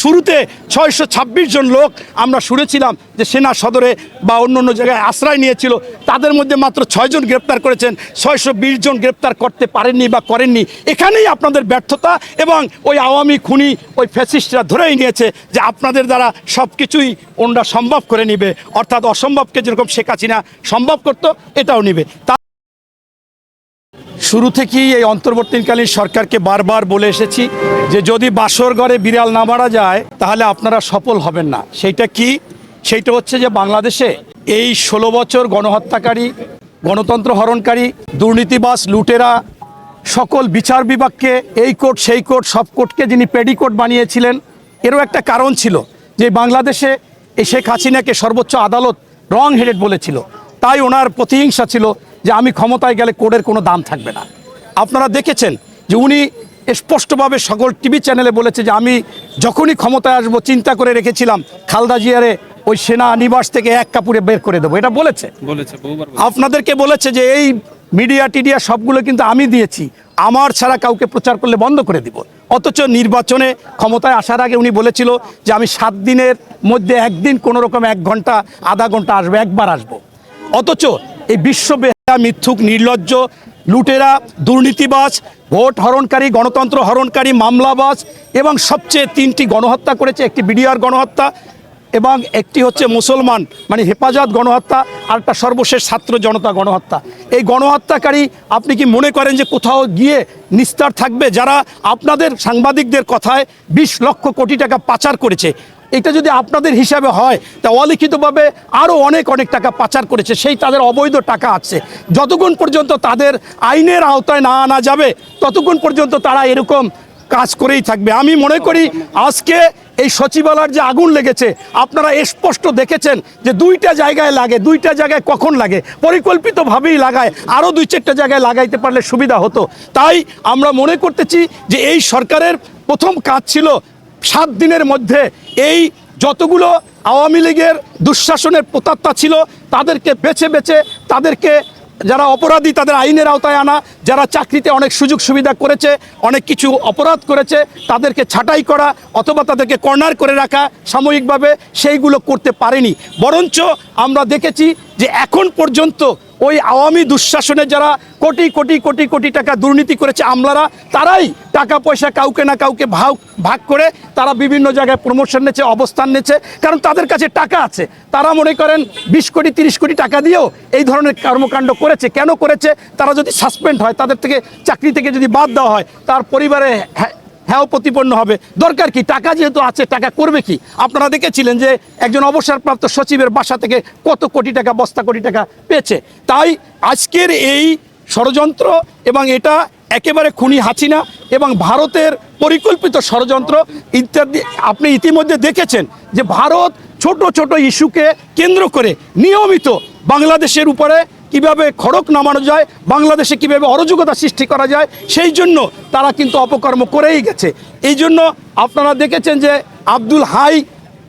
শুরুতে ছয়শো ছাব্বিশ জন লোক আমরা শুনেছিলাম যে সেনা সদরে বা অন্য অন্য জায়গায় আশ্রয় নিয়েছিল। তাদের মধ্যে মাত্র ছয়জন গ্রেপ্তার করেছেন। ছয়শো বিশ জন গ্রেপ্তার করতে পারেননি বা করেননি। এখানেই আপনাদের ব্যর্থতা এবং ওই আওয়ামী খুনি, ওই ফ্যাসিস্টরা ধরেই নিয়েছে যে আপনাদের দ্বারা সব কিছুই ওনরা সম্ভব করে নিবে। অর্থাৎ অসম্ভবকে যেরকম শেখ হাসিনা সম্ভব করতো, এটাও নিবে। শুরু থেকেই এই অন্তর্বর্তীকালীন সরকারকে বারবার বলে এসেছি যে যদি বাসর ঘরে বিড়াল না মারা যায়, তাহলে আপনারা সফল হবেন না। সেইটা কি? সেইটা হচ্ছে যে বাংলাদেশে এই ষোলো বছর গণহত্যাকারী, গণতন্ত্র হরণকারী দুর্নীতিবাস লুটেরা সকল বিচার বিভাগকে এই কোর্ট, সেই কোর্ট, সব কোর্টকে যিনি পেডিকোট বানিয়েছিলেন, এরও একটা কারণ ছিল যে বাংলাদেশে এই শেখ হাসিনাকে সর্বোচ্চ আদালত রং হেডেড বলেছিল। তাই ওনার প্রতিহিংসা ছিল যে আমি ক্ষমতায় গেলে কোর্টের কোনো দাম থাকবে না। আপনারা দেখেছেন যে উনি স্পষ্টভাবে সকল টিভি চ্যানেলে বলেছে যে আমি যখনই ক্ষমতায় আসব চিন্তা করে রেখেছিলাম খালদা জিয়ারে ওই সেনা নিবাস থেকে এক কাপুরে বের করে দেবো। এটা বলেছে। আপনাদেরকে বলেছে যে এই মিডিয়া টিডিয়া সবগুলো কিন্তু আমি দিয়েছি আমার ছাড়া কাউকে প্রচার করলে বন্ধ করে দিব। অথচ নির্বাচনে ক্ষমতায় আসার আগে উনি বলেছিল যে আমি সাত দিনের মধ্যে একদিন কোনো রকম এক ঘণ্টা আধা ঘণ্টা আসব একবার আসব। অথচ এই বিশ্ববেহা মিথ্যুক, নির্লজ্জ, লুটেরা, দুর্নীতিবাজ, ভোট হরণকারী, গণতন্ত্র হরণকারী, মামলাবাজ এবং সবচেয়ে তিনটি গণহত্যা করেছে, একটি বিডিআর গণহত্যা এবং একটি হচ্ছে মুসলমান মানে হেফাজত গণহত্যা, আর একটা সর্বশেষ ছাত্র জনতা গণহত্যা। এই গণহত্যাকারী, আপনি কি মনে করেন যে কোথাও গিয়ে নিস্তার থাকবে? যারা আপনাদের সাংবাদিকদের কথায় বিশ লক্ষ কোটি টাকা পাচার করেছে এটা যদি আপনাদের হিসাবে হয়, তা অলিখিতভাবে আরও অনেক অনেক টাকা পাচার করেছে। সেই তাদের অবৈধ টাকা আছে। যতক্ষণ পর্যন্ত তাদের আইনের আওতায় না আনা যাবে, ততক্ষণ পর্যন্ত তারা এরকম কাজ করেই থাকবে। আমি মনে করি আজকে এই সচিবালয়ের যে আগুন লেগেছে, আপনারা স্পষ্ট দেখেছেন যে দুইটা জায়গায় লাগে, দুইটা জায়গায় কখন লাগে। পরিকল্পিতভাবেই লাগায় আরও দুই চারটা জায়গায় লাগাইতে পারলে সুবিধা হতো। তাই আমরা মনে করতেছি যে এই সরকারের প্রথম কাজ ছিল সাত দিনের মধ্যে এই যতগুলো আওয়ামী লীগের দুঃশাসনের প্রতাত্তা ছিল, তাদেরকে বেছে বেছে তাদেরকে যারা অপরাধী তাদের আইনের আওতায় আনা, যারা চাকরিতে অনেক সুযোগ সুবিধা করেছে, অনেক কিছু অপরাধ করেছে, তাদেরকে ছাঁটাই করা অথবা তাদেরকে কর্নার করে রাখা সাময়িকভাবে সেইগুলো করতে পারেনি। বরঞ্চ আমরা দেখেছি যে এখন পর্যন্ত ওই আওয়ামী দুঃশাসনে যারা কোটি কোটি কোটি কোটি টাকা দুর্নীতি করেছে আমলারা। তারাই টাকা পয়সা কাউকে না কাউকে ভাগ ভাগ করে তারা বিভিন্ন জায়গায় প্রমোশন নিচ্ছে, অবস্থান নিচ্ছে। কারণ তাদের কাছে টাকা আছে। তারা মনে করেন বিশ কোটি, তিরিশ কোটি টাকা দিয়েও এই ধরনের কর্মকাণ্ড করেছে। কেন করেছে? তারা যদি সাসপেন্ড হয়, তাদের থেকে চাকরি থেকে যদি বাদ দেওয়া হয়, তার পরিবারে হ্যাঁ প্রতিপন্ন হবে। দরকার কি? টাকা যেহেতু আছে, টাকা করবে কি? আপনারা দেখেছিলেন যে একজন অবসরপ্রাপ্ত সচিবের বাসা থেকে কত কোটি টাকা, বস্তা কোটি টাকা পেয়েছে। তাই আজকের এই ষড়যন্ত্র এবং এটা একেবারে খুনি হাসিনা এবং ভারতের পরিকল্পিত ষড়যন্ত্র ইত্যাদি। আপনি ইতিমধ্যে দেখেছেন যে ভারত ছোট ছোট ইস্যুকে কেন্দ্র করে নিয়মিত বাংলাদেশের উপরে কীভাবে খড়ক নামানো যায়, বাংলাদেশে কীভাবে অরাজকতা সৃষ্টি করা যায়, সেই জন্য তারা কিন্তু অপকর্ম করেই গেছে। এই জন্য আপনারা দেখেছেন যে আব্দুল হাই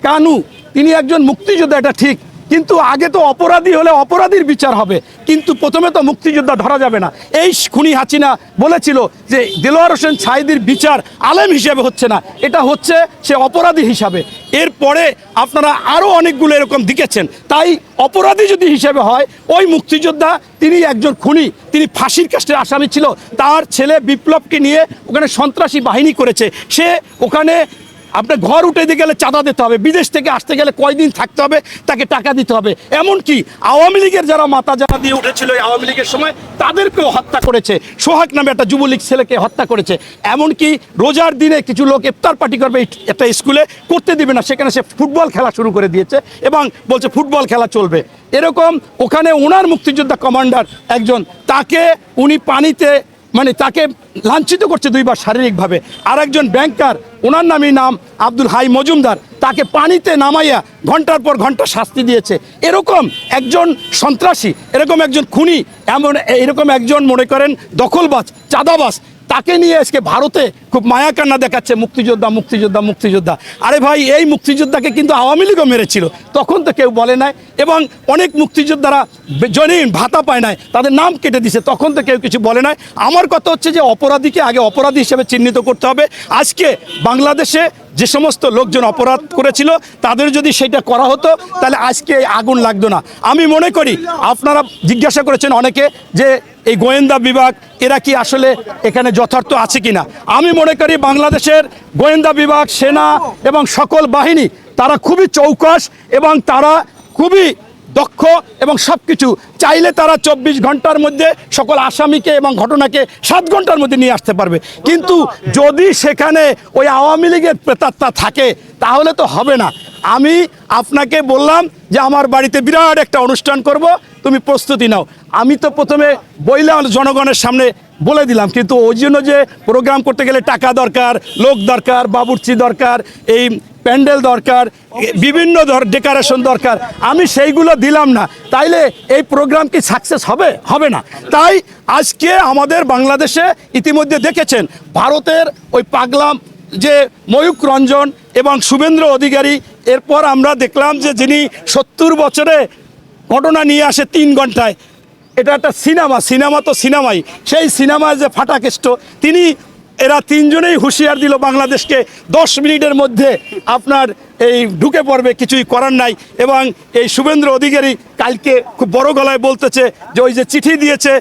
কানু, তিনি একজন মুক্তিযোদ্ধা, এটা ঠিক কিন্তু আগে তো অপরাধী হলে অপরাধীর বিচার হবে। কিন্তু প্রথমে তো মুক্তিযোদ্ধা ধরা যাবে না। এই খুনি হাসিনা বলেছিল যে দেলোয়ার হোসেন সাইদির বিচার আলেম হিসেবে হচ্ছে না। এটা হচ্ছে সে অপরাধী হিসাবে। এরপরে আপনারা আরও অনেকগুলো এরকম দিকেছেন তাই অপরাধী যদি হিসেবে হয়, ওই মুক্তিযোদ্ধা তিনি একজন খুনি, তিনি ফাঁসির কাস্টের আসামি ছিল। তার ছেলে বিপ্লবকে নিয়ে ওখানে সন্ত্রাসী বাহিনী করেছে। সে ওখানে আপনার ঘর উঠে গেলে চাঁদা দিতে হবে, বিদেশ থেকে আসতে গেলে কয়দিন থাকতে হবে, তাকে টাকা দিতে হবে। এমনকি আওয়ামী লীগের যারা মাতা যারা দিয়ে উঠেছিল আওয়ামী লীগের সময়, তাদেরকেও হত্যা করেছে। সোহাগ নামে একটা যুবলীগ ছেলেকে হত্যা করেছে। এমনকি রোজার দিনে কিছু লোক ইফতার পার্টি করবে একটা স্কুলে, করতে দিবে না। সেখানে সে ফুটবল খেলা শুরু করে দিয়েছে এবং বলছে ফুটবল খেলা চলবে। এরকম ওখানে ওনার মুক্তিযোদ্ধা কমান্ডার একজন, তাকে উনি পানিতে মানে তাকে লাঞ্ছিত করছে দুইবার শারীরিকভাবে। আর একজন ব্যাংকার, ওনার নামই নাম আব্দুল হাই মজুমদার, তাকে পানিতে নামাইয়া ঘণ্টার পর ঘণ্টা শাস্তি দিয়েছে। এরকম একজন সন্ত্রাসী, এরকম একজন খুনি, এমন, এরকম একজন মনে করেন দখলবাজ, চাঁদাবাজ তাকে নিয়ে আজকে ভারতে খুব মায়া কান্না দেখাচ্ছে মুক্তিযোদ্ধা মুক্তিযোদ্ধা মুক্তিযোদ্ধা। আরে ভাই, এই মুক্তিযোদ্ধাকে কিন্তু আওয়ামী লীগও মেরেছিল। তখন তো কেউ বলে নাই এবং অনেক মুক্তিযোদ্ধারা জনীন ভাতা পায় নাই, তাদের নাম কেটে দিছে। তখন তো কেউ কিছু বলে নাই। আমার কথা হচ্ছে যে অপরাধীকে আগে অপরাধী হিসেবে চিহ্নিত করতে হবে। আজকে বাংলাদেশে যে সমস্ত লোকজন অপরাধ করেছিল, তাদের যদি সেটা করা হতো, তাহলে আজকে আগুন লাগতো না। আমি মনে করি, আপনারা জিজ্ঞাসা করেছেন অনেকে যে এই গোয়েন্দা বিভাগ, এরা কি আসলে এখানে যথার্থ আছে কিনা? আমি মনে করি বাংলাদেশের গোয়েন্দা বিভাগ, সেনা এবং সকল বাহিনী, তারা খুবই চৌকাশ এবং তারা খুবই দক্ষ এবং সব কিছু চাইলে তারা চব্বিশ ঘণ্টার মধ্যে সকল আসামিকে এবং ঘটনাকে সাত ঘণ্টার মধ্যে নিয়ে আসতে পারবে। কিন্তু যদি সেখানে ওই আওয়ামী লীগের প্রেতাত্মা থাকে, তাহলে তো হবে না। আমি আপনাকে বললাম যে আমার বাড়িতে বিরাট একটা অনুষ্ঠান করব, তুমি প্রস্তুতি নাও। আমি তো প্রথমে বইলাম জনগণের সামনে বলে দিলাম, কিন্তু ওই জন্য যে প্রোগ্রাম করতে গেলে টাকা দরকার, লোক দরকার, বাবুর্চি দরকার, এই প্যান্ডেল দরকার, বিভিন্ন ডেকারেশন দরকার। আমি সেইগুলো দিলাম না। তাইলে এই প্রোগ্রাম কি সাকসেস হবে? হবে না। তাই আজকে আমাদের বাংলাদেশে ইতিমধ্যে দেখেছেন, ভারতের ওই পাগলাম যে ময়ূক রঞ্জন এবং শুভেন্দ্র অধিকারী, এরপর আমরা দেখলাম যে যিনি সত্তর বছরে ঘটনা নিয়ে আসে তিন ঘন্টায়। এটা একটা সিনেমা সিনেমা তো সিনেমাই। সেই সিনেমায় যে ফাটাকেষ্ট, তিনি এরা তিনজনেই হুঁশিয়ার দিল বাংলাদেশকে দশ মিনিটের মধ্যে আপনার এই ঢুকে পড়বে, কিছুই করার নাই। এবং এই শুভেন্দ্র অধিকারী কালকে খুব বড় গলায় বলতেছে যে ওই যে চিঠি দিয়েছে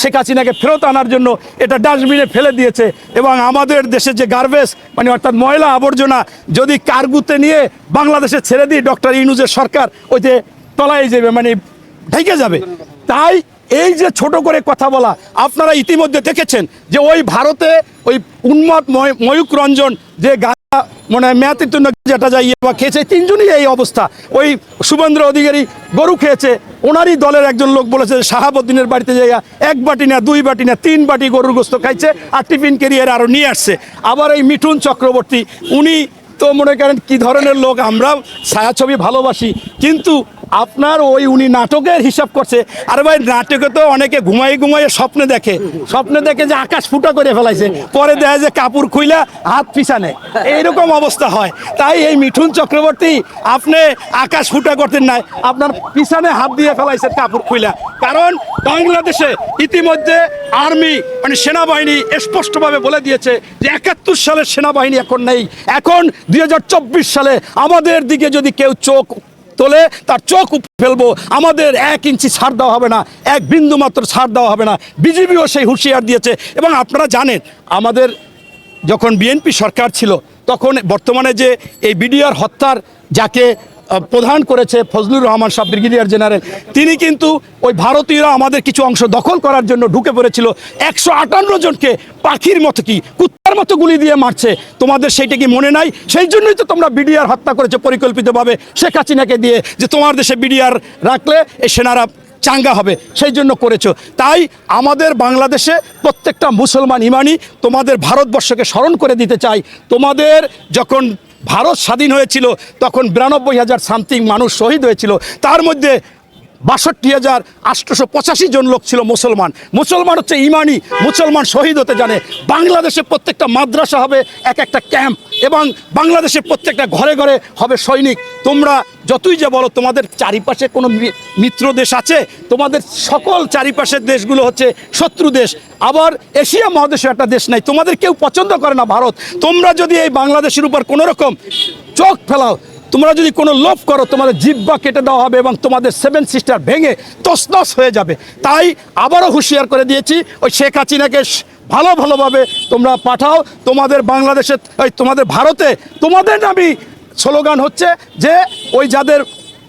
শেখ হাসিনাকে ফেরত আনার জন্য এটা ডাস্টবিনে ফেলে দিয়েছে। এবং আমাদের দেশে যে গার্বেজ মানে অর্থাৎ ময়লা আবর্জনা, যদি কার্গুতে নিয়ে বাংলাদেশে ছেড়ে দিই ডক্টর ইনুজের সরকার, ওই যে তলায় যাবে মানে ঢেকে যাবে। তাই এই যে ছোট করে কথা বলা, আপনারা ইতিমধ্যে দেখেছেন যে ওই ভারতে ওই উন্মাদ ময়- ময়ূক রঞ্জন যে গা মানে মেয়াতিত্ব যেটা যাই বা খেয়েছে তিনজনই এই অবস্থা। ওই শুভেন্দ্র অধিকারী গরু খেয়েছে, ওনারই দলের একজন লোক বলেছে শাহাবুদ্দিনের বাড়িতে যাইয়া এক বাটি না দুই বাটি না তিন বাটি গরুর গোস্ত খাইছে আর টিফিন কেরিয়ার আরও নিয়ে আসছে। আবার এই মিঠুন চক্রবর্তী, উনি তো মনে করেন কি ধরনের লোক আমরা ছায়াছবি ভালোবাসি, কিন্তু আপনার ওই উনি নাটকের হিসাব করছে। আরে ভাই, নাটকে তো অনেকে ঘুমাই ঘুমাইয়ে স্বপ্নে দেখে। স্বপ্নে দেখে যে আকাশ ফুটা করে ফেলাইছে। পরে দেখা যায় কাপড় খুইলা হাত পিছানে। এইরকম অবস্থা হয়। তাই এই মিঠুন চক্রবর্তী, আপনি আকাশ ফুটা করতেন নাই। আপনার পিছানে হাত দিয়ে ফেলাইছে কাপড় খুইলা। কারণ বাংলাদেশে ইতিমধ্যে আর্মি মানে সেনাবাহিনী স্পষ্টভাবে বলে দিয়েছে যে একাত্তর সালের সেনাবাহিনী এখন নেই। এখন দুই হাজার চব্বিশ সালে আমাদের দিকে যদি কেউ চোখ তোলে, তার চোখ ফেলব। আমাদের এক ইঞ্চি ছাড় দেওয়া হবে না, এক বিন্দু মাত্র ছাড় দেওয়া হবে না। বিজেপিও সেই হুঁশিয়ার দিয়েছে। এবং আপনারা জানেন, আমাদের যখন বিএনপি সরকার ছিল, তখন বর্তমানে যে এই বিডিআর হত্যার, যাকে প্রধান করেছে ফজলুর রহমান সাহ ব্রিগেডিয়ার জেনারেল। তিনি কিন্তু ওই ভারতীয়রা আমাদের কিছু অংশ দখল করার জন্য ঢুকে পড়েছিল। একশো আটান্ন জনকে পাখির মতো কি, কুত্তার মতো গুলি দিয়ে মারছে। তোমাদের সেইটা কি মনে নাই? সেই জন্যই তো তোমরা বিডিআর হত্যা করেছ পরিকল্পিতভাবে শেখ হাসিনাকে দিয়ে, যে তোমার দেশে বিডিআর রাখলে এই সেনারা চাঙ্গা হবে। সেই জন্য করেছ। তাই আমাদের বাংলাদেশে প্রত্যেকটা মুসলমান ইমানি তোমাদের ভারতবর্ষকে স্মরণ করে দিতে চাই। তোমাদের যখন ভারত স্বাধীন হয়েছিল তখন বিরানব্বই হাজার সামথিং মানুষ শহীদ হয়েছিল। তার মধ্যে বাষট্টি হাজার আটশোশো পঁচাশি জন লোক ছিল মুসলমান। মুসলমান হচ্ছে ইমানি, মুসলমান শহীদ হতে জানে। বাংলাদেশে প্রত্যেকটা মাদ্রাসা হবে এক একটা ক্যাম্প এবং বাংলাদেশের প্রত্যেকটা ঘরে ঘরে হবে সৈনিক। তোমরা যতই যে বলো, তোমাদের চারিপাশে কোনো মিত্র দেশ আছে? তোমাদের সকল চারিপাশের দেশগুলো হচ্ছে শত্রু দেশ। আবার এশিয়া মহাদেশে একটা দেশ নাই। তোমাদের কেউ পছন্দ করে না ভারত। তোমরা যদি এই বাংলাদেশের উপর কোনো রকম চোখ ফেলাও তোমরা যদি কোনো লোভ করো, তোমাদের জিব্বা কেটে দেওয়া হবে এবং তোমাদের সেভেন সিস্টার ভেঙে তসনস হয়ে যাবে। তাই আবারও হুঁশিয়ার করে দিয়েছি, ওই শেখ হাসিনাকে ভালো ভালোভাবে তোমরা পাঠাও। তোমাদের বাংলাদেশে, ওই তোমাদের ভারতে, তোমাদের নামই স্লোগান হচ্ছে যে, ওই যাদের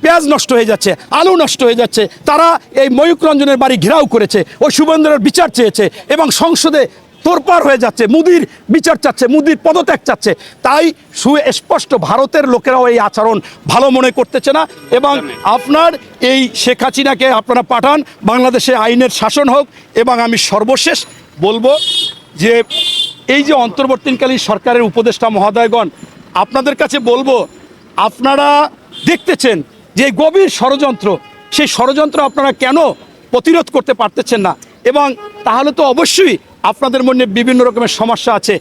পেঁয়াজ নষ্ট হয়ে যাচ্ছে, আলু নষ্ট হয়ে যাচ্ছে, তারা এই ময়ূক রঞ্জনের বাড়ি ঘেরাও করেছে, ওই শুভেন্দ্রের বিচার চেয়েছে এবং সংসদে তোরপার হয়ে যাচ্ছে, মুদির বিচার চাচ্ছে, মুদির পদত্যাগ চাচ্ছে। তাই সুস্পষ্ট ভারতের লোকেরাও এই আচরণ ভালো মনে করতেছে না এবং আপনার এই শেখ হাসিনাকে আপনারা পাঠান, বাংলাদেশে আইনের শাসন হোক এবং আমি সর্বশেষ বলব যে এই যে অন্তর্বর্তীকালীন সরকারের উপদেষ্টা মহোদয়গণ, আপনাদের কাছে বলব, আপনারা দেখতেছেন যে গভীর ষড়যন্ত্র, সেই ষড়যন্ত্র আপনারা কেন প্রতিরোধ করতে পারতেছেন না? এবং তাহলে তো অবশ্যই আপনাদের মনে বিভিন্ন রকমের সমস্যা আছে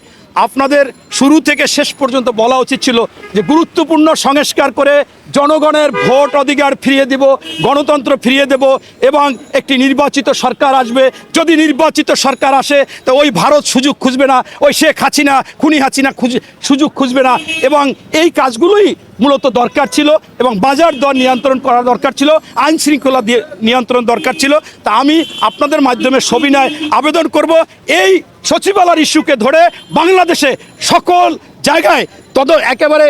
আপনাদের শুরু থেকে শেষ পর্যন্ত বলা উচিত ছিল যে গুরুত্বপূর্ণ সংস্কার করে জনগণের ভোট অধিকার ফিরিয়ে দেব, গণতন্ত্র ফিরিয়ে দেব এবং একটি নির্বাচিত সরকার আসবে। যদি নির্বাচিত সরকার আসে, তো ওই ভারত সুযোগ খুঁজবে না, ওই শেখ হাসিনা, খুনি হাসিনা খুঁজ সুযোগ খুঁজবে না এবং এই কাজগুলোই মূলত দরকার ছিল এবং বাজার দর নিয়ন্ত্রণ করা দরকার ছিল, আইন শৃঙ্খলা দিয়ে নিয়ন্ত্রণ দরকার ছিল। তা আমি আপনাদের মাধ্যমে সবিনয় আবেদন করব। এই সচিবালয়ের ইস্যুকে ধরে বাংলাদেশে সকল জায়গায় তদ একেবারে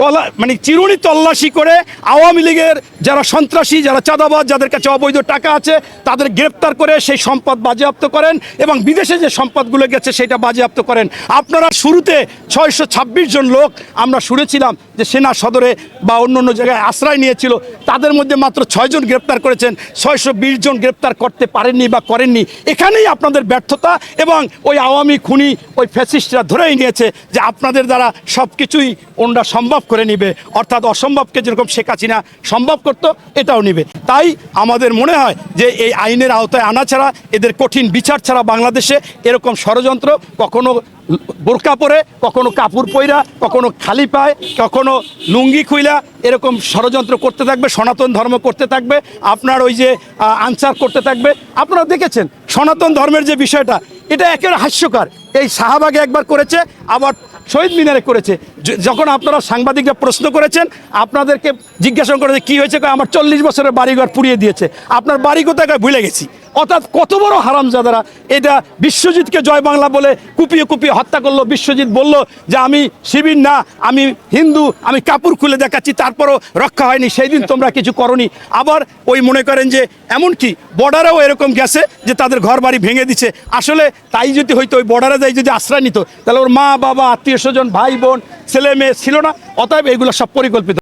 তলা মানে চিরুনি তল্লাশি করে আওয়ামী লীগের যারা সন্ত্রাসী, যারা চাঁদাবাজ, যাদের কাছে অবৈধ টাকা আছে, তাদের গ্রেপ্তার করে সেই সম্পদ বাজেয়াপ্ত করেন এবং বিদেশে যে সম্পদগুলো গেছে সেটা বাজেয়াপ্ত করেন। আপনারা শুরুতে ছয়শো ছাব্বিশ জন লোক আমরা শুনেছিলাম যে সেনা সদরে বা অন্য অন্য জায়গায় আশ্রয় নিয়েছিল, তাদের মধ্যে মাত্র ছয়জন গ্রেপ্তার করেছেন, ছয়শো বিশ জন গ্রেপ্তার করতে পারেননি বা করেননি। এখানেই আপনাদের ব্যর্থতা এবং ওই আওয়ামী খুনি, ওই ফ্যাসিস্টরা ধরেই নিয়েছে যে আপনাদের দ্বারা সব কিছুই ওনরা সম্ভব করে নিবে, অর্থাৎ অসম্ভবকে যেরকম শেখ হাসিনা সম্ভব করতো, এটাও নিবে। তাই আমাদের মনে হয় যে এই আইনের আওতায় আনা ছাড়া, এদের কঠিন বিচার ছাড়া বাংলাদেশে এরকম ষড়যন্ত্র কখনো বোরকা পরে, কখনো কাপড় পইরা, কখনো খালি পায়, কখনো লুঙ্গি খুইলা এরকম ষড়যন্ত্র করতে থাকবে, সনাতন ধর্ম করতে থাকবে, আপনার ওই যে আনসার করতে থাকবে। আপনারা দেখেছেন, সনাতন ধর্মের যে বিষয়টা, এটা একেবারে হাস্যকর। এই শাহবাগে একবার করেছে, আবার শহীদ মিনারে করেছে। যখন আপনারা সাংবাদিকরা প্রশ্ন করেছেন, আপনাদেরকে জিজ্ঞাসা করেছে, কি হয়েছে? আমার চল্লিশ বছরের বাড়িঘর পুড়িয়ে দিয়েছে। আপনার বাড়ি কোথায়? ভুলে গেছি। অর্থাৎ কত বড় হারামজাদারা? এটা বিশ্বজিৎকে জয় বাংলা বলে কুপিয়ে কুপিয়ে হত্যা করল, বিশ্বজিৎ বলল যে আমি শিবির না, আমি হিন্দু, আমি কাপড় খুলে দেখাচ্ছি, তারপরও রক্ষা হয়নি সেই দিন তোমরা কিছু করনি। আবার ওই মনে করেন যে এমনকি বর্ডারেও এরকম গেছে যে তাদের ঘর বাড়ি ভেঙে দিচ্ছে আসলে তাই যদি হয়তো ওই বর্ডারে যাই যদি আশ্রয় নিত, তাহলে ওর মা, বাবা, আত্মীয় স্বজন, ভাই, বোন, ছেলে, মেয়ে ছিল না, অতএব এগুলো সব পরিকল্পিত।